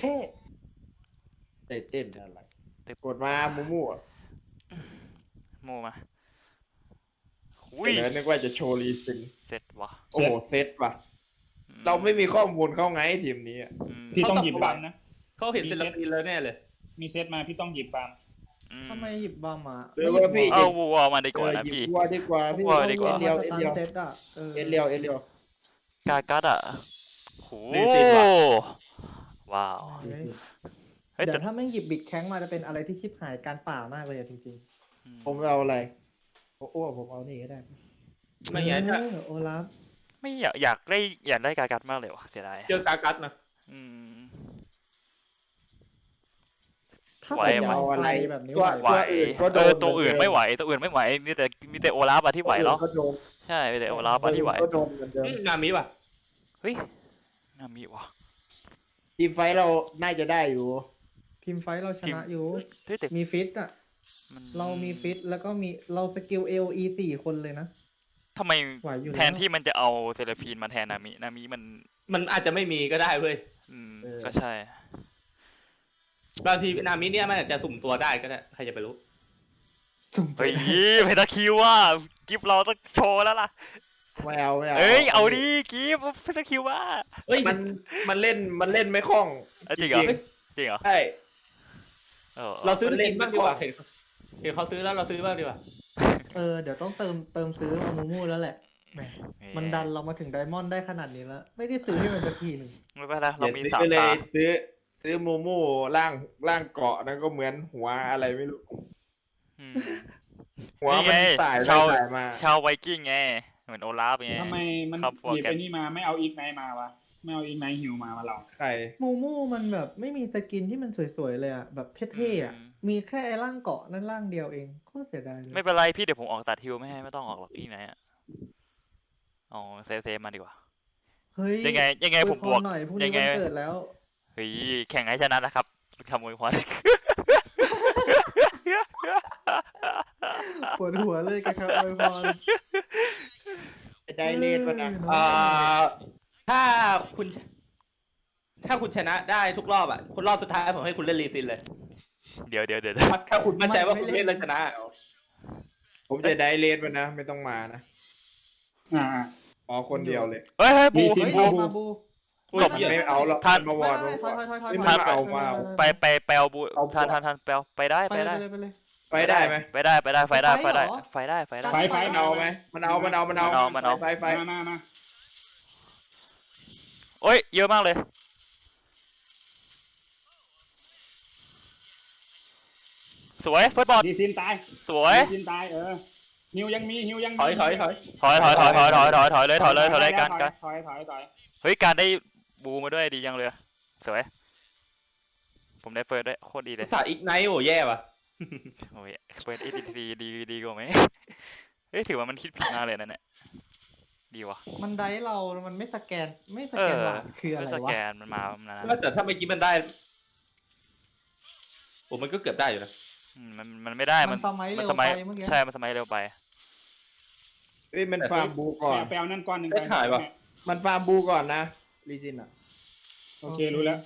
แค่ใจเต้นอะไรกดมามูมูอะโมมาเสอุ้ยนอนึกว่าจะโชว์รีซินเสร็จวะโอ้โหเซตว่ะอืเราไม่มีข้อมูลเข้าไงทีมนี้อะอืมพี่ต้องหยิบบัมนะ เขาเห็นมีศิลเซ็ตปินแล้วแน่เลย มีเซตมาพี่ต้องหยิบบัมอืมทำไมหยิบบัมอะหรือว่าพี่เอาวัวมาดีกว่าเออนะหยิบพี่ วัวดีกว่าพี่วัวดีกว่า เอ็นเดียวเอ็นตันเดียวเซตอะเออเอ็นเดียวเอ็นเดียว กากัดอะโหรีซินว่ะ ว้าวเฮ้ยเฮ้ยเดี๋แต่ยวถ้าแม่งหยิบบิ๊กแข้งมาจะเป็นอะไรที่ชิบหายการป่ามากเลยอะจริงอืมผมเอาอะไรโอ้โหผมเอานี่ก็ได้ๆไม่งั้นถ้า เออโอลาฟไม่อยากอยากได้อยากได้กากัดมากเลยวะเสียดายเจอกากัสนะ อืม ถ้าไหวเป็นไหมยาวเอาอะไรไฟแบบนี้ตัวไหว ไหวอื่นก็โดเอนอตัวอื่นไม่ไหวตัวอื่นไม่ไหวมีแต่มีแต่โอลาฟอะที่ไหวแล้วก็โดนใช่มีแต่โอลาฟอะที่ไหวก็โดนเหมือนเดิม อืมนามิว่ะเฮ้ยนามีวะ ทีมไฟท์เราน่าจะได้อยู่ ทีมไฟท์เราชนะอยู่ เฮ้ยแต่มีฟิตอะ มันเรามีฟิตแล้วก็มีเราสกิลเอลีสี่คนเลยนะ ทำไมไหวอยู่แทนที่มันจะเอาเทเลพีนมาแทนนามินามิมัน มันอาจจะไม่มีก็ได้เว้ย อืม เออ ก็ใช่ บางทีนามิเนี่ยมันอาจจะสุ่มตัวได้ก็ได้ใครจะไปรู้เฮ้ยเพตาคิวว่ากิฟเราต้องโชว์แล้วล่ะ ไม่เอาไม่เอาเอ้ยเอาดิกิฟเพตาคิวว่าเฮ้ยมันมันเล่นมันเล่นไม่คล่องเอ้ยจริงเหรอจริงจริงเหรอใช่เออเราซื้อมันไปเล่กินนบ้างดีกว่าไม่เห็นเห็นเขาซื้อแล้วเราซื้อบ้างดีกว่าเออเดี๋ยวต้องเติมเติมซื้อมามูมูแล้วแหละแหมมันดันเรามาถึงไดมอนด์ได้ขนาดนี้แล้ว ไม่ได้ซื้อให้มันสักทีหนึ่งไม่เป็นไรเรามีอย่สามซื้อเลตายซื้อ ซื้อมูมูร่างร่างเกาะนั่นก็เหมือนหัวอะไรไม่รู้อืมหัวนี่มันไงสายไปชาวสายมาชาวไวกิ้งไง เหมือนโอลาฟไง ทำไมมันครับหยิบ Forget ไอ้นี่มาไม่เอาอีกไนมาวะไม่เอาอีกไนฮิวมามาลองใครมูมูมันแบบไม่มีสกินที่มันสวยๆเลยอะ แบบเท่ๆอะ อืม มีแค่ไอ้ร่างเกาะนั่นร่างเดียวเองโคตรเสียดายเลยไม่เป็นไรพี่เดี๋ยวผมออกตัดฮิวไม่ให้ไม่ต้องออกหรอกพี่ไหนอะเอาเซฟเซฟมาดีกว่า เฮ้ยยังไงยังไงอวยผมบพวรกหน่อยพรุ่งยันี้งไง วันเกิดแล้ว เฮ้ยแข่งให้ชนะนะครับคำอวยพร ปวดหัวเลยกับคำอวยพร ได้เลนมานะเอเอ่อถ้าคุณชถ้าคุณชนะได้ทุกรอบอะคุณรอบสุดท้ายผมให้คุณเล่นรีซินเลย เดี๋ยวเดี๋ยวเดี๋ยวถ้าถ้าคุณมั่นใจว่าคุณเล่นแล้วชนะ ผมจะได้เลนมานะ ไม่ต้องมานะอ่า อ๋อคนเดียวเลยเฮ้ยเฮ้ยบู มีสิ เฮ้ยบูเอามาบูคุณหลบเหี้ยไม่เอาหรอกท่าน มาวอร์ดไม่มาไม่วอร์ดถอยถอยถอยนี่ถมัอยนเอามาเอา ไปไปไปเอาบูเอาทันทันทันไปเอาไปได้ไปไปเลได้ยไปเลยไปเลย ไปได้ไหมไปได้ไปได้ไฟได้ไฟไฟได้เหรอไฟได้ไฟได้ไฟไฟมันเอาไหมมันเอามันเอามันเอามันเอามันเอาไฟไฟมามามาโอ้ยเยอะมากเลยสวยเฟิร์สบอลดีซินตายสวยดีซินตายเออฮิวยังมีฮิวยังมีถอยถอยถอยถอยถอยถอยถอยถอยถอยถอยเลยถอยเลยถอยเลยการการถอยถอยถอยเฮ้ยการได้บูมาด้วยดีจังเลยสวยผมได้เฟิร์สด้วยโคตรดีเลยภาษาอีกไนท์โอ้แย่ว่ะ โอ้ยเฟิร์สเอดีดีดีกว่าไหมเฮ้ยถือว่ามันคิดผิดมากเลยนั่นแหละดีว่ะมันได้เรา มันไม่สแกน ไม่สเอแกนอหวานคืออะไรไม่สวะแกนมันมามันนานว่าแต่ถ้าเมื่อกี้มันได้โอ้มันก็เกือบได้อยู่นะอืมมันมันไม่ได้มัมันนสมัยมัเร็วสไปมัยเมื่อกี้ใช่มันสมัยเร็วไป เอ้ยมันฟาร์มบูก่อนไปเอานั่นก้อนหนึ่งเส้นหายว่ะมันฟาร์มบูก่อนนะลีซินอะโอเครู้แล้ว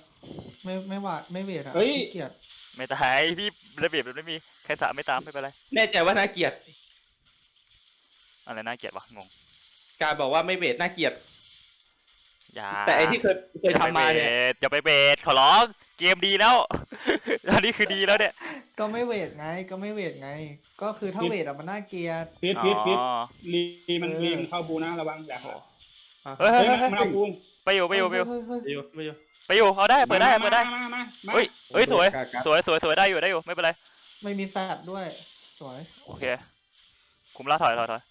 ไม่ไม่หวาดไม่เวทอะเฮ้ย ขี้เกียจไม่ตายพี่ ระเบียบมันไม่มีใครสาไม่ตามไม่เป็นไรแน่ใจว่าน่าเกลียด อะไรน่าเกลียดวะงงการบอกว่าไม่เวทน่าเกลียด อย่าแต่ไอที่เคยเคยทำมาเนี่ยอย่าไปเบสขอร้องเกมดีแล้วอันนี้คือดีแล้วเนี่ย ก็ไม่เวทไง ก็ไม่เวทไง ก็คือถ้าเวทอะมันน่าเกลียดฟิตฟิตฟิตอ๋อลีมันเออลีมันเข้าบูนะระวังอย่าโอ้หาเฮ้ยเฮ้เฮ้ยยเฮ้ยมันเอาบูไปอยู่ไปอยู่ไปอยู่เฮ้ยเฮ้ยไม่อยู่ไม่อยู่ ไปอยู่เอาได้เปิดได้เปิดได้มามามามาเฮ้ยเฮ้ยสวยกากาสวยสวยสวยได้อยู่ได้อยู่ไม่เป็นไรไม่มีแฟดด้วย สวยโอเคคุมล่าถอยถอยถอย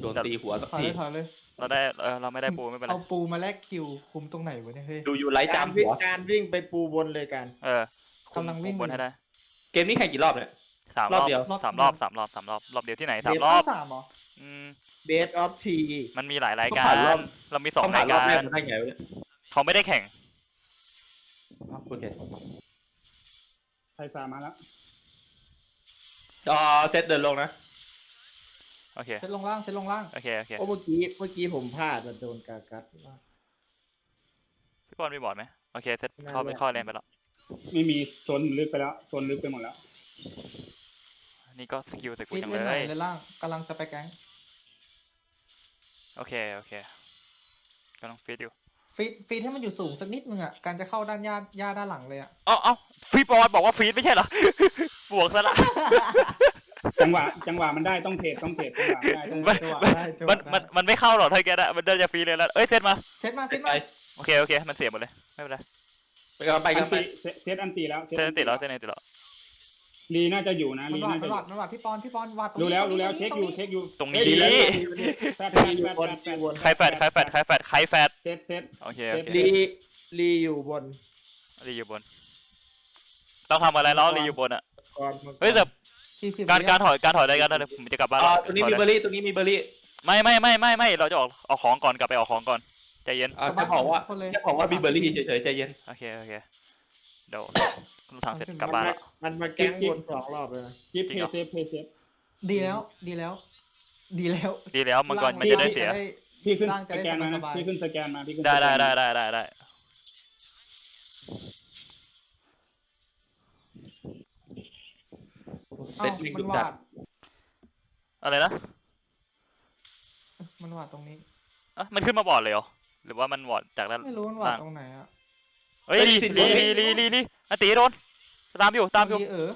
โดนตีหัวสักถอยทีเลยถอยเลยเราได้เออเราไม่ได้ปูไม่เป็นไรเอาปูมาแลกคิวคุมตรงไหนวะเนี่ยเฮ้ยดูอยู่ไร้การจามวิ่หังวการวิ่งไปปูบนเลยกัน เออคุมกำลังวิ่ง คุมบนให้ได้เกมนี้แข่งกี่รอบเนี่ย สามรรออบบเดียว สามรอบสามรอบสามรอบรอบเดียวที่ไหนสามเดี๋ยวรอบสามเหรออืมเบสออฟทีมันมีหลายรายกาต้องผ่านรรอบ เรามีสองต้องผ่ารานยรอบกาแรกรจะได้ไงวะเนี่ยเขาไม่ได้แข่ง อ๋อโอเคไทยซามาแล้วอ๋อเซตเดินลงนะ โอเค เซตลงล่างเซตลงล่างโอเค โอเค โอ้เมื่อกี้เมื่อกี้ผมพลาดมันโดนกากัดพี่บอลมีบอร์ดไหมโอเค เซตไม่เข้าไปไม่เข้าเลนไปแล้ว ไม่มีโซนลึกไปแล้วโซนลึกไปหมดแล้ว นี่ก็สกิลแต่กูฟิตจังเล่นเลไหนย เลยล่างกำลังจะไปแก๊งโอเค โอเคกำลังฟิตอยู่ ฟีดฟีดให้มันอยู่สูงสักนิดนึงอะ การจะเข้าด้านย่าย่าด้านหลังเลยอะ เอ้าเอ้าพี่บอลบอกว่าฟีดไม่ใช่เหรอ บวกซะละ จังหวะ จังหวะมันได้ต้องเทรดต้องเทรดจังหวะไม่ได้ต้องมันจังหวะมันได้จังหมัวะน ได้มัน มันไม่เข้าหรอกถ้าแกนะมันน่าจะฟรีเลยแล้ว เอ้ยเซตมา เซตมาเซตไปมาโอเค โอเค มันเสียหมดเลย ไม่เป็นไร ไปกันไปอักันนไปตีเซเซตอันตีแล้วเซตอันติดแล้วเซตอันติดแล้ว ลีน่าจะอยู่นะมันลีหวาดน่ามัจะนหวาดมันหวาดพี่ปอนพี่ปอนหวาดตรงรู้นี้แล้วตงรู้นี้แล้วตเช็คงอยู่นี้เช็คอยู่ตรงนี้ เฮ้ยดีแฟดแฟดแฟดแฟดแฟดใครแฟดใครแฟดใครแฟดใครแฟดเซตเซตโอเคโอเคดีลีลีอยู่บนรีอยู่บน ต้องทำอะไรแล้วรีอยู่บนอะก่อนเฮ้ยแต่สี่สิบการวิการถอยการถอยได้กันได้ผมจะกลับบ้านอ่าแล้วตรงนี้ถอยมีได้เบอร์รี่ตรงนี้มีเบอร์รี่ไม่ไม่ไม่ไม่ไม่เราจะออกออกของก่อนกลับไปออกของก่อนใจเย็นอ่าแค่บอกว่าคนเลยแค่บอกว่ามีเบอร์รี่เฉยๆใจเย็นโอเคโอเคเดี๋ยว ลูกถังเสร็จกลับบ้านแล้ว มันมาแก๊งวนสองรอบเลยนะจิ๊บจริเพงเหรอ ย์เซฟเพย์เซฟดีแล้ว ดีแล้ว ดีแล้วดีแล้วมันก่อนมันพี่จะได้เสีย พี่ขึ้นร่างสจะได้แกนมานะสบายๆพี่ขึ้นสแกนมาพี่ขึ้นได้สแกได้นได้มาได้ได้ได้เอ้าเซ็ตลิงมันดุหดัวาดดอะไรนะมันหวาดตรงนี้ อะมันขึ้นมาบอร์ดเลยเหรอหรือว่ามันบอร์ดจากด้าน ไม่รู้มันหวาดตรงไหนอะ เฮ้ยลีลีลีลีลีลีอติโดนตามอยู่ตามอยู่ดีเออ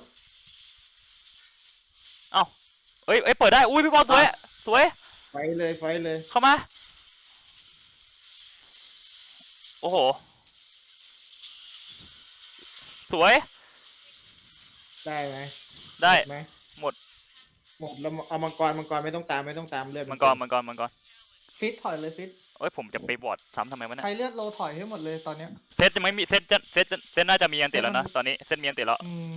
เอ้าเอ้ยเอ้ยเปิดได้อุ้ยพี่บอลสวยสวยไฟเลยไฟเลย เข้ามา โอ้โห สวย ได้ไหมได้ไหมหมด หมดแล้วเอามังกรมังกรไม่ต้องตามไม่ต้องตามเลือดมังกรมังกรมังกรฟิตถอยเลยฟิตเอ้ยผมจะไปบอร์ดซ้ำทำไมวะเนี่ย ใครเลือดโลถอยให้หมดเลยตอนเนี้ย เซตจะไม่มีเซตจะเซตจะเซตน่าจะมีอันติดแล้วนะเซตมันตอนนี้เซตมีอันติดแล้วอืม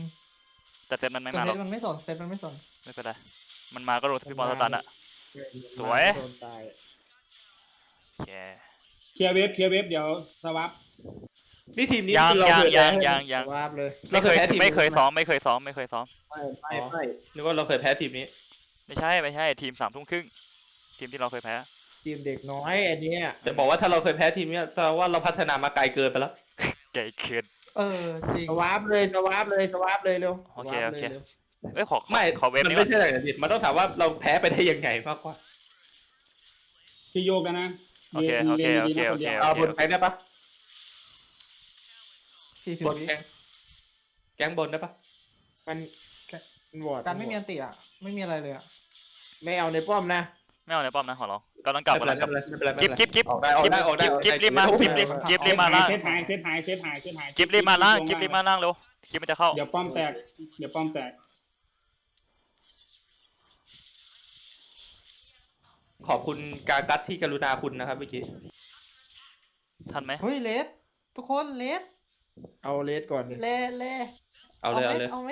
แต่เซตมันไม่แต่มาหเซรอตกมันไม่สนเซตมันไม่สนไม่เป็นไรมันมาก็โดนพี่บอลสตันอะ สวย โดนตายโอเคเคลียร์เวฟเคลียร์เวฟเดี๋ยวสวับนี่ทีมนี้ยังคือเรายังเคยยังแพ้ยังยังวาบเลยไม่เคยเราเคยแพ้ทีมไม่เคยนี้ไหมซ้อมไม่เคยซ้อมไม่เคยซ้อม ไม่ไม่ไม่นึกว่าเราเคยแพ้ทีมนี้ไม่ใช่ไม่ใช่ ทีมสามทุ่มครึ่งทีมที่เราเคยแพ้ ทีมเด็กน้อยอันเนี้ยจะบอกว่าถ้าเราเคยแพ้ทีมนี้แสดงว่าเราพัฒนามาไกลเกินไปแล้ว ไก่เคิน เออจริงสวาร์ปเลยสวาร์ปเลยสวาร์ปเลยเร็วโอเคสวาร์ปโอเคลยร็วเอ้ยขอขอไม่ขอเว็บมันนี้ไม่ก่อนใช่อะไรผิดมันต้องถามว่าเราแพ้ไปได้ยังไงมากกว่าพี่โยกแล้วนะโอเคโอเคโอเคโอเคเอาบนแก๊งได้ปะสี่สิบบนวิแก๊งแก๊งบนได้ปะมันมันวอร์ดการไม่มีอันติอะ ไม่มีอะไรเลยอะ ไม่เอาในป้อมนะ ไม่เอาในป้อมนะขอร้องกำลังกลับไม่กำเป็ลันงไรกลับไม่เป็นไรไม่เป็นไรกิ๊บกิ๊บกิ๊บออกได้ออกได้ออกได้กิ๊บกิ๊บรีบมากิ๊บรีบกิ๊บรีบมาล่างเซตหายเซตหายเซตหายเซตหายกิ๊บรีบมาล่างกิ๊บรีบมาล่างเร็วกิ๊บมันจะเข้า เดี๋ยวป้อมแตก เดี๋ยวป้อมแตก ขอบคุณกากัตที่กรุณาคุณนะครับเมื่อกี้ ทันไหมเฮ้ยเลสทุกคนเลสเอาเลสก่อนดิเลเลเอาเลยเอาเลยเอาไหม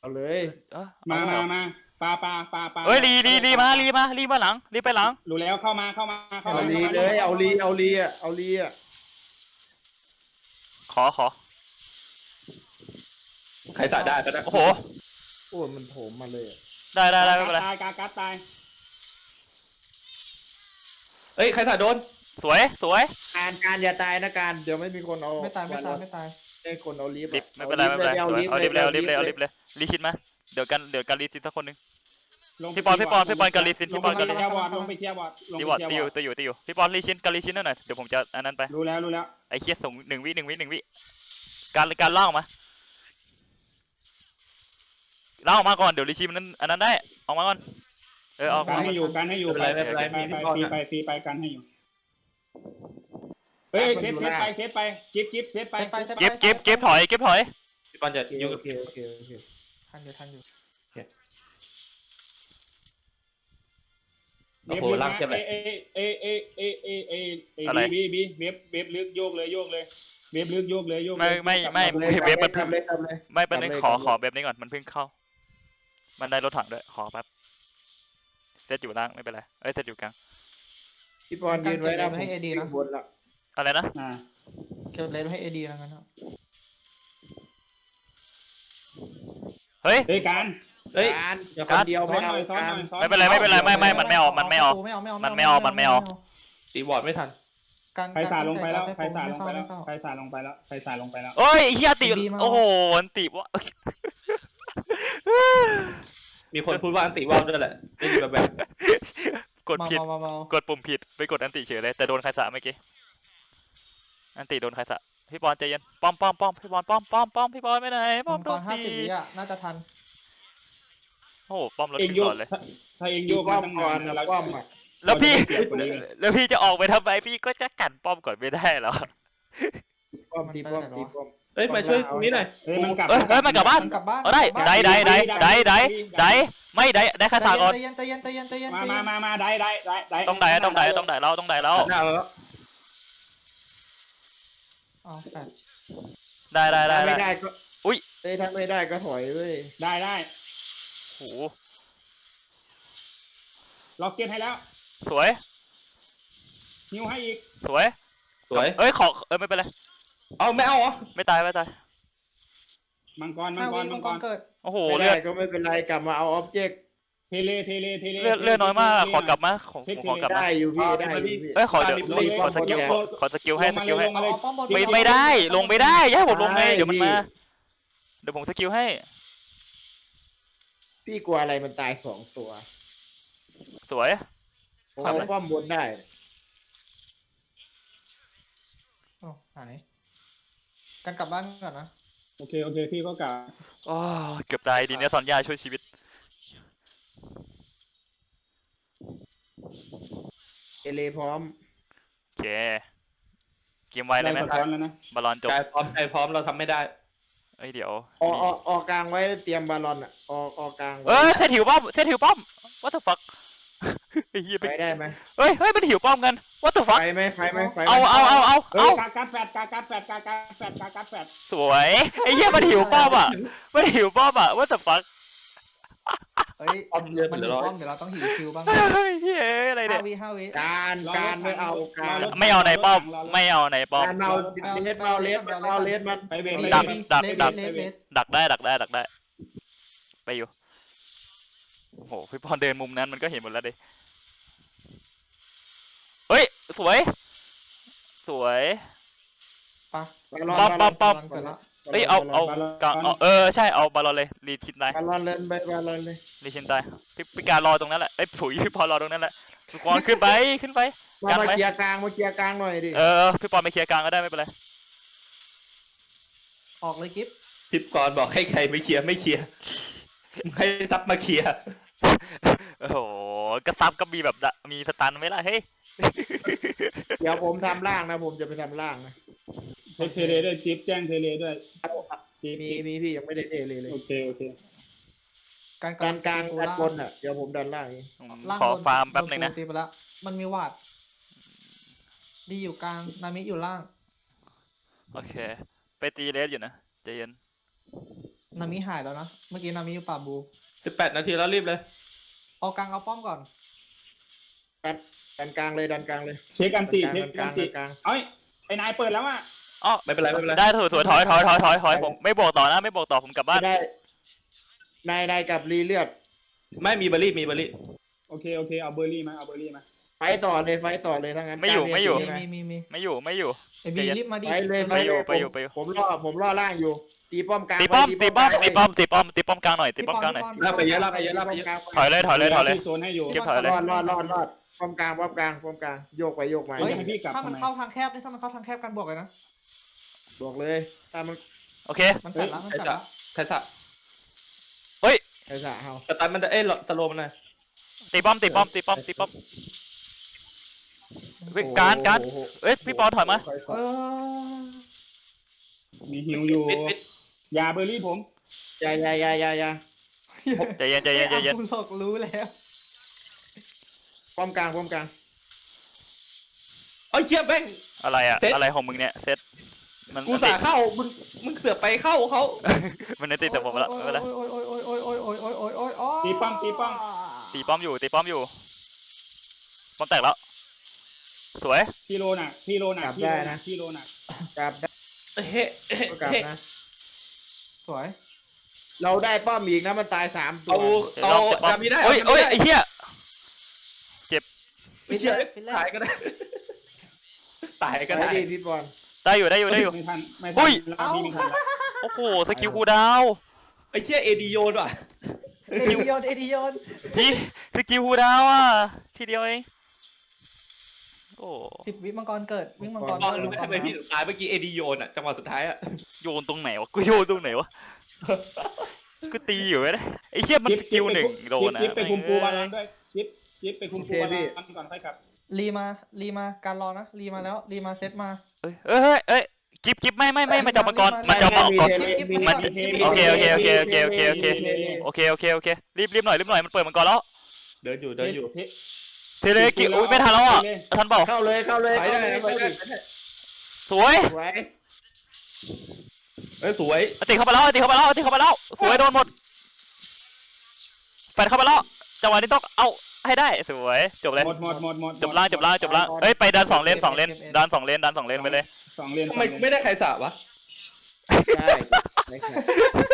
เอาเลยเออมาเอมาเอมา ปลาปลาปลาปลาเฮ้ยรีรีรีมารีมารีมาหลังรีไปหลัง รู้แล้วเข้ามาเข้ามาเข้าเอามาลีเลย เอาลีเอาลีอะ เอาลีอะ ขอขอใครสาได้ก็ได้โอ้โห โอ้ยมันโถมมาเลยอะได้ได้ได้ไม่เป็นไร ตายกากัดตายเอ้ยใครสาโดน สวยสวย การการอย่าตายนะการเดี๋ยวไม่มีคนเอาไม่ตายไม่ตายไม่ตายไม่มีคนเอาลีฟรีอะบไม่เป็นไรไม่เป็นไรเอาสวยลีฟเอารีบเลยเอารีบเลยเอารีบเลยเลยรีชินมาเดี๋ยวกันเดี๋ยวกันรีชินสักคนหนึงลง พี่ปอนพี่ปอนพี่ปอนกับลีซินลพี่งปไปอนกับลีเคลียร์บอร์ดลงไปเคลียร์บอร์ดลงตีไปบอดเคลียร์ตีบออยู่ร์ดตีอยู่ตีอยู่พี่ปอนรีชินกันรีชินหน่อยเดี๋ยวผมจะอันนั้นไปรู้แล้วรู้แล้วไอ้เคียส่งหนึ่งวิหนึ่งวิหนึ่งวิการการล่างออกมาล่างออกมาก่อนเดี๋ยวรีชินมันนั้นอันนั้นได้ออกมาก่อนเออเอาออกการมาให้อยู่การให้อยู่ไม่เป็นไรไม่เป็นไรไปมีไปพี่บอลฟรีนะไปฟรีไปการให้อยู่เฮ้ยเซตเซตไปเซตไปกิฟกิฟเซตไปเซตไปเก็บเก็บเก็บถอยเก็บถอยพี่ปอนจะโอเคยุ่งโอกับเคโอเคโอเคทันอยู่ทันอยู่ โอ้โหล่างเทียบเลยเอเอเอเอเอเอเอบีบีเว็บเว็บลึกโยกเลยโยกเลยเว็บลึกโยกเลยโยกไม่ไม่ไม่กลับเลยเว็บมันกลัเพิ่งบเลยกลับเลย ไม่เป็นไรกลับเลยขอกลับเลย ขอแบบนี้ก่อนมันเพิ่งเข้า มันได้รถถังด้วยขอแป๊บเซตอยู่ล่างไม่เป็นไรเอ้ยเซตอยู่กลางพี่ปอนยืนไว้นะการเก็บเลนให้ AD นะ บนละอะไรนะอ่าเก็บเลนไว้ให้เอดีแล้วกันครับเฮ้ยเฮ้ยการ เอ้ยการอย่าคการนเดียวซ้อไม่นหเอาน่อยซ้อนกาหรน่อยซ้อนไม่เป็นไรไม่เป็นไรไม่ไม่มันไม่ออกมันไม่ออกไม่เอาไม่เอามันไม่เอามันไม่เอาตีบอร์ดไม่ทันการไฟสาดลงไปแล้วการไฟสาดลงไปแล้วม่เข้าไฟสาดลงไปแล้วไฟสาดลงไปแล้วโอ้ยไอ้เฮียติดีมากโอ้โหอันติวะมีคนพูดว่าอันติว่าวด้วยแหละได้ยินแบบแบบกดเมาผิดเมาเมาเมากดปุ่มผิดไปกดอันติเฉยเลยแต่โดนใครสะเมื่อกี้อันติโดนใครสะพี่บอลใจเย็นป้อมป้อมป้อมพี่บอลป้อมป้อมป้อมพี่บอลไปไหนป้มัอมงโดกรนห้าตีสิบวิอะน่าจะทัน โอ้โหป้อมรถเองขึ้นโยก่กอนเลย ถ้าถ้าเองโยตีกป้มาอมตั้งก่อนนานนะเราป้อมอะแล้วพี่เราจะได้เปรียบกว่านี้ไงแล้วพี่จะออกไปทำไมพี่ก็จะกันป้อมก่อนไม่ได้เหรอ ป้อมตีป้อมตีป้อมเฮ้ยมาช่วยตรงนี้หน่อย เฮ้ยมันกลับเอ้ยเฮ้ยมันกลับบ้าน มันกลับบ้านเอาได้กลับบ้านได้ได้ได้ได้ได้ได้ไม่ได้ได้ใครสะก่อนใจเย็นใจเย็นใจเย็นใจเย็นมาใจเย็นมามามาได้ได้ได้ได้ต้องได้ต้องได้ต้องได้เราต้องได้เราหน้ามาแล้วเอาแฟดได้ได้ได้ถ้าไม่ได้ได้ก็อุ๊ยเอ้ยถ้าไม่ได้ก็ถอยเว้ยได้ได้ โอ้โหล็อกเก็ตให้แล้ว สวย นิวให้อีก สวย สวย เอ้ยขอเอ้ยไม่เป็นไร เอาไม่เอาเหรอ ไม่ตายไม่ตาย มังกร มัห้างกวิรมัมังงกกรรเกิดโอ้โหไม่เลืได้อดก็ไม่เป็นไรกลับมาเอาออบเจกต์เทเล เทเล เทเลเลือดเลือดน้อยมากเทเลขอกลับมาขอเช็คขอกลับมาได้อยู่พี่ได้อยู่พี่เอ้ยขอเดี๋ยวตีป้อมขอสกิลบนแขนขอขอสกิลให้สกิลให้ลงมาเลยเอาป้อมบนไม่ตีไม่ได้ป้อมบนลงไม่ได้อย่าให้ผมลงไงได้เดี๋ยวมันพี่มา เดี๋ยวผมสกิลให้ พี่กลัวอะไรมันตายสองตัวสวย ผมเอาป้อมบนได้ อ้าวหายกันกลับบ้านก่อนนะโอเค โอเค พี่ก็กลับอ๋อเกือบตายดีเนี่ยสอนยาช่วยชีวิต เอเลพร้อม โอเค เกมไวเลยไหมสะท้อนแล้วนะบอลลอนจบใจพร้อมใจพร้อมเราทำไม่ได้เอ้ยเดี๋ยวออกออกออกกลางไว้เตรียมบาลอนอะออกออกกลางไว้เอ้ยเซตหิวป้อมเซตหิวป้อม what the fuck ไอ้เหี้ยไปไปได้ไหมเฮ้ยเฮ้ยมันหิวป้อมกัน what the ไป fuck ไหมไปไหมไปไหมเอาเอาเอาเอาเฮ้เอายกาการดแฟดกาการดแฟดกาการดแฟดกาการดแฟดสวยไอ้เหี้ยมันหิวป้อมอะมันหิวป้อมอะ what the fuck เฮ้ยป้อมเลือดมันเหลืมีอร้อย ป้อมเดี๋ยวเราต้องหิวคิวบ้างเฮ้ยเฮ้ยอะไรห้าเนี่ยวิห้าวิการการไม่เอาการไม่เอาในป้อมไม่เอาในป้อม การเอาเลสเอาเลสเอาเลสมัน ไปเบรดักไปดัก เลสดัก เลสเลสดักได้ดักได้ดักได้ ไปอยู่โอ้โหพี่พรเดินมุมนั้นมันก็เห็นหมดแล้วดิเฮ้ย สวย สวยปะป้อมป้อมป้อมเกิดแล้ว เอ้ยเอาเอากลางเอาเออใช่เอาบอลลอนเลยรีชินได้บาลอนเล่นไปบาลอนเลยรีชินได้พี่พี่การรอตรงนั้นแหละเอ้ยผุยพี่พรรอตรงนั้นแหละทุกคนขึ้นไปขึ้นไปมากันมาไหมเคลียร์กลางมาเคลียร์กลางหน่อยดิเออพี่ปอนไปเคลียร์กลางก็ได้ไม่เป็นไรออกเลยกิฟทิปกรบอกให้ใครไม่เคลียร์ไม่เคลียร์ให้ซับมาเคลียร์โอ้โหกระซับก็มีแบบดะมีสตันไหมล่ะเฮ้ยเดี๋ยวผมทำล่างนะผมจะไปทำล่างนะ เช็คเทเลด้วยจิ๊บแจ้งเทเลด้วยจิ๊บมีมีพี่ยังไม่ได้เทเลยเลยโอเคโอเคการการกลางตีการล่บนอะเดี๋ยวผมดันล่างเองผมล่างขอโดนฟาร์มแป๊บนึงโดนะปูตีไปแล้วมันมีวาดดีอยู่กลางนามิอยู่ล่าง โอเค ไปตีเลสอยู่นะใจเย็นนามิหายแล้วนะเมื่อกี้นามิอยู่ป่าบูสิบแปดนาทีแล้วรีบเลย เอากลางเอาป้อมก่อนดันดันกลางเลยดันกลางเลย เช็คอันติเช็คดันกอัลางนติดันกลางเอ้ยไอ้นายเปิดแล้วอะ อ๋อไม่เป็นไรไม่เป็นไรได้ถอยถอยถอยถอยถอยถอยถอยผมไม่บอกต่อนะ ไม่บอกต่อผมกลับบ้านไม่ได้นายนายกับรีเลือดไม่มีเบอร์รี่มีเบอร์รี่โอเคโอเคเอาเบอร์รี่มาเอาเบอร์รี่มาไฟต่อเลยไฟต่อเลยทั้งนั้นไม่อยู่กลางไม่อยู่เวทีมีใช่ไหมีมีมีไม่อยู่ไม่อยู่ ไอบีใจเย็นรีบมาดิไปเลยไปอยู่เลยไปอยู่ผมไปอยู่ ผมรอผมรอล่างอยู่ ตีป้อมกลางตีป้อมไว้ตีป้อมกลางตีป้อมตีป้อมตีป้อมกลางหน่อยตีป้อมกลางหน่อยลากไปเยอะลากไปเยอะลากไปเยอะถอยเลยถอยเลยถอยเลยที่โซนให้อยู่เก็บถอยเลยรอดรอดรอดรอดป้อมกลางป้อมกลางป้อมกลางโยกไปโยกมาเฮ้เฮ้ยให้พี่กลับถ้ามันทำไมเข้าทางแคบนี่ถ้ามันเข้าทางแคบกันบวกเลยนะ บอกเลยถ้ามันโอเคมันสั่นละมันใครสั่นจะละใครจะเฮ้ยไอ้สะเฮาสตันมันจะเอ้ยสโลมันหน่อยตีป้อมตีป้อมตีป้อมตีป้อม เฮ้ยการการโอ้โหเอ้ยพี่ปอถอยมาเออมีฮิวอยู่ ปิดปิดยาเบอร์รี่ผม อยาอยาอยาอยาอยาใจเย็นใจเย็นใจเย็น อาหลอกรู้แล้วป้อมกลางป้อมกลาง เอ้ยเชี่ยแม่ง อะไรอะเซ็ต อะไรของมึงเนี่ยเซต มันกูสาเข้ามึงมึงเสือกไปเข้าเขามันในติดแต่ผมละไม่เป็นไรโอ้ยโอ้ยโอ้ยโอ้ยโอ้ยโอ้ยโอ้ยโอ้ยโอ้ยโอ้ยตีป้อมตีป้อม ตีป้อมอยู่ตีป้อมอยู่ป้อมแตกแล้ว สวย พี่โลน่ะพี่โลน่ะพี่โลน่ะพี่โลน่ะกลับได้เฮ้เฮ้ก็กลับเฮ้นะ สวยเราได้ป้อมอีกนะมันตายสามตัเอาวเดี๋ยวเอาลองเก็บป้อมจำไม่ได้โอ้ยจำโอ้ไม่ยได้ไอ้เหี้ยไม่เชื่อฟิลเลอร์ขายก็ได้เตายก็ไปได้ดิพี่บอล ได้อยู่ได้อยู่ได้อยู่ ไม่ทันไม่อุ้ทันยลาพี่ไม่ทันละโอ้โหสกิลกูดาวไอ้เชี่ยเอดีโยนว่ะเอดิโยนเอดิโยนจีสกิลกูดาวอะทีเดียวเองโอ้สิบวิมังกรเกิดวิ่งมังกรตอนเกิดรู้มัไหมงกรทำไมพี่น้ถึงตายเมื่อกี้เอดีโยนอะจังหวะสุดท้ายอะโยนตรงไหนวะกูโยนตรงไหนวะกูตีอยู่ไว้นะไอ้เชี่ยมันสกิลหนึ่งโดนนะจิ๊บไปคุมปูบาลานด้วยจิ๊บจิ๊บไปคุมปูบาลานก่อนค่อยกลับำ รีมา รีมา การรอนะ รีมาแล้ว รีมาเซตมา เอ้ยเอ้ยเอ้ยเอ้ยกิบกิบไม่ไม่ไม่มันจะเอามังกรมันจะเอามังกรมันโอเคโอเคโอเคโอเคโอเคโอเค โอเคโอเคโอเครีบรีบหน่อยรีบหน่อยมันเปิดมังกรแล้วเดินอยู่เดินอยู่เทเทเลกิอุ้ยไม่ทันแล้วอะทันเปล่าเข้าเลยเข้าเลยไปเข้าได้เลยไปเข้าได้ดิไปได้สวยสวยเอ้ยสวยอติเข้ามาแล้วอติเข้ามาแล้วอติเข้ามาแล้วสวยโดนหมดแฟนเข้ามาแล้ว จังหวะนี้ต้องเอาให้ได้สวยจบเลยหมดหมดหมดหมดจบล่างจบล่างจบล่างเอ้ยไปดันสองเลนสองเลนดันสองเลนดันสองเลนไปเลยสองเลนทำไมไม่ได้ใครสาบวะใช่ไม่ใช่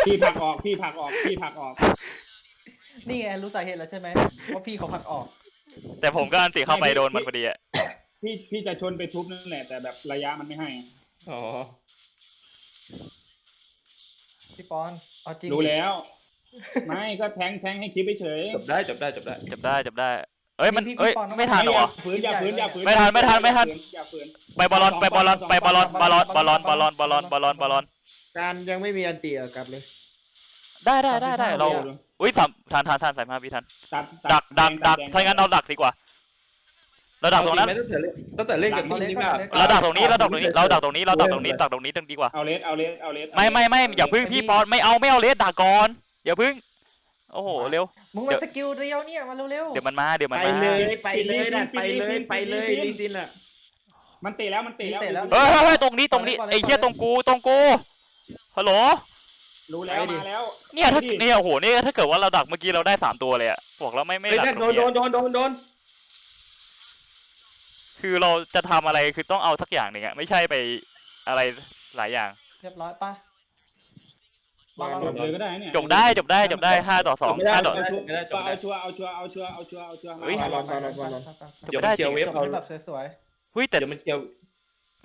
พี่ผลักออกพี่ผลักออกพี่ผลักออก นี่ไงรู้สาเหตุแล้วใช่ไหมว่าพี่เขาพักออก แต่ผมก็อันติเข้าไปโดนมันพอดีอะพี่พี่จะชนไปทุบนั่นแหละแต่แบบระยะมันไม่ให้อ๋อพี่ปอนเอาจริงรู้แล้ว ไม่ก็แทงแทงให้คลิปไปเฉยจบได้จบได้จบได้จบได้จบได้เอ้ยมันเอ้ยไม่ทันเหรอ ฝืนอย่าฝืนอย่าฝืนไม่ทันไม่ทันไม่ทัน อย่าฝืน ไปบอลลอนไปบอลลอนไปบอลลอนบอลลอนบอลลอนบอลลอนบอลลอนบอลลอนบอลลอนการยังไม่มีอันตีอะกลับเลย ได้ได้ได้ได้เราอุ้ยสามทันทันทันสายมาพี่ทันตัดดักดักดักถ้างั้นเราดักดีกว่าเราดักตรงนั้น เอาจไม่ตั้งแต่เล่นตั้งแต่เล่นกับพี่นี่แบบเราดักตรงนี้เราดักตรงนี้เราดักตรงนี้เราดักตรงนี้ดักตรงนี้ตรงดีกว่า เอาเลสเอาเลสเอาเลสไม่ไม่ไม่อย่าพึ่งพี่ปอนไม่เอาไม่เอาเลสดักก่อน อย่าพึ่ง โอ้โห เร็ว มึงมาสกิลเดียวเนี่ยมาเร็วๆเดี๋ยวมันมา เดี๋ยวมันไปมา เลยไปเลยนะไปเลยไปเลยลีซินอะมันเตะแล้วมันเตะแล้วเฮ้ยเฮ้ยเฮ้ยตรงนี้ตรงนี้ไอ้เชี่ยตรงกูตรงกู ฮัลโหล รู้แล้วมาแล้วเนี่ยถ้าเนี่ยโอ้โหนี่ถ้าเกิดว่าเราดักเมื่อกี้เราได้สามตัวเลยอะบอกแล้วไม่ไม่เฮ้ยดักแจ็คตรโดงนนี้โดนโดนโดนโดนคือเราจะทำอะไรคือต้องเอาสักอย่างหนึ่งอะไม่ใช่ไปอะไรหลายอย่างเรียบร้อยปะ จบเลยก็ได้เนี่ยจบได้จบได้จบได้ห้าต่อสองไม่ได้ห้าต่อไม่ได้ไม่ได้จบเอาได้ชัวร์เอาชัวร์เอาชัวร์เอาชัวร์เอาชัวร์เฮ้ย บอลลอนบอลลอนบอลลอนเดี๋ยวมันเคลียร์เวฟจบเอาให้แบบสวยเฮ้ยแต่เดี๋ยวมันเคลียร์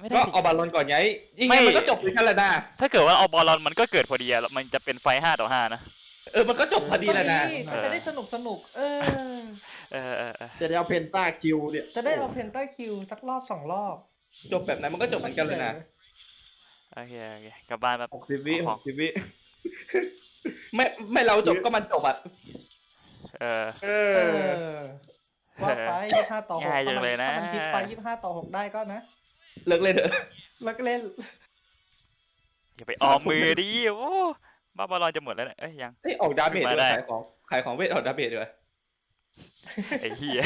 ไม่ได้ก็สิ เอาบอลลอนก่อนไงยิงไม่ไงมันก็จบเหมือนกันแหละนะถ้าเกิดว่าเอาบอลลอนมันก็เกิดพอดีอะมันจะเป็นไฟห้าต่อห้านะเออมันก็จบพอๆดีแหละนะมันจะได้สนุกสนุกๆเออ เออเออเออจะได้เอาเพนต้าคิวเนี่ยจะได้เอาเพนต้าคิวสักรอบสองรอบจบแบบนั้นมันก็จบเหมือนกันเลยนะโอเคโอเคกลับบ้านแบบหกสิบวิหกสิบวิ ไม่ไม่เราจบก็มันจบอะเออ เอเออ อว่าไปยี่ห้าต่อหกง่ายจังเลยนะ ถ้ามันพลิกไฟยี่ห้าต่อหกได้ก็นะ เลิกเลยเถอะ แล้วก็เล่น อย่าไปออมมือดิโอ้บ้าบอลลอนจะหมดแล้วเนี่ยเอ้ยยังเฮ้ยออกดาเมจมาด้วได้ยขายของขายของเวทออกดาเมจด้วยไอ้เหี้ย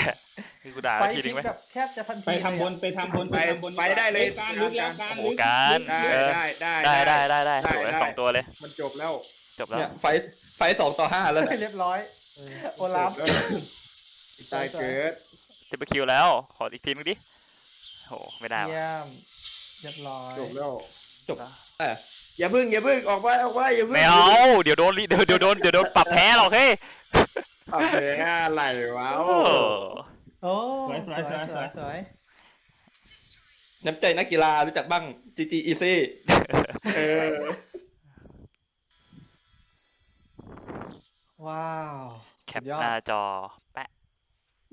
คือกูด่าไฟทีพลินึกงไหม แบบแทบจะทันทีไปทำบนเลยอะไปทำบนไปทำบนไปได้เลยการลึกแล้วการโอ้ลึกการ ได้เออได้ได้ได้ได้ได้ได้ได้สวยได้ สองตัวเลย มันจบแล้ว จบแล้วเนี่ยไฟไฟสองต่อห้าแล้วนะเรียบร้อย โอลาฟจบแล้วตายเกิดจะไปคิวแล้ว ขออีกทีนึงดิโหไม่ได้ว่ะเยี่ยมเรียบร้อยจบแล้วจบเอออย่าพึ่งอย่าพึ่งออกไปออกไปอย่าพึ่งไม่เอาเดี๋ยวโดนลิเดี๋ยวเดี๋ยวโดนเดี๋ยวโดนปรับแพ้หรอกเฮ้ยทำเลยอะไรวะโอ้โอ้โอ้สวยสวยสวยสวย สวยน้ำใจนักกีฬารู้จักบ้าง GG Easy เออ ว้าว แคปสุดยอด หน้าจอแปะ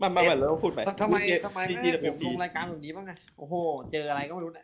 มันมาเหมือนเราพูดไหม ทำไมทำไมจีไม่จีให้แบบผมลงรายการแบบนี้บ้างไงโอ้โห เจออะไรก็ไม่รู้เนี่ย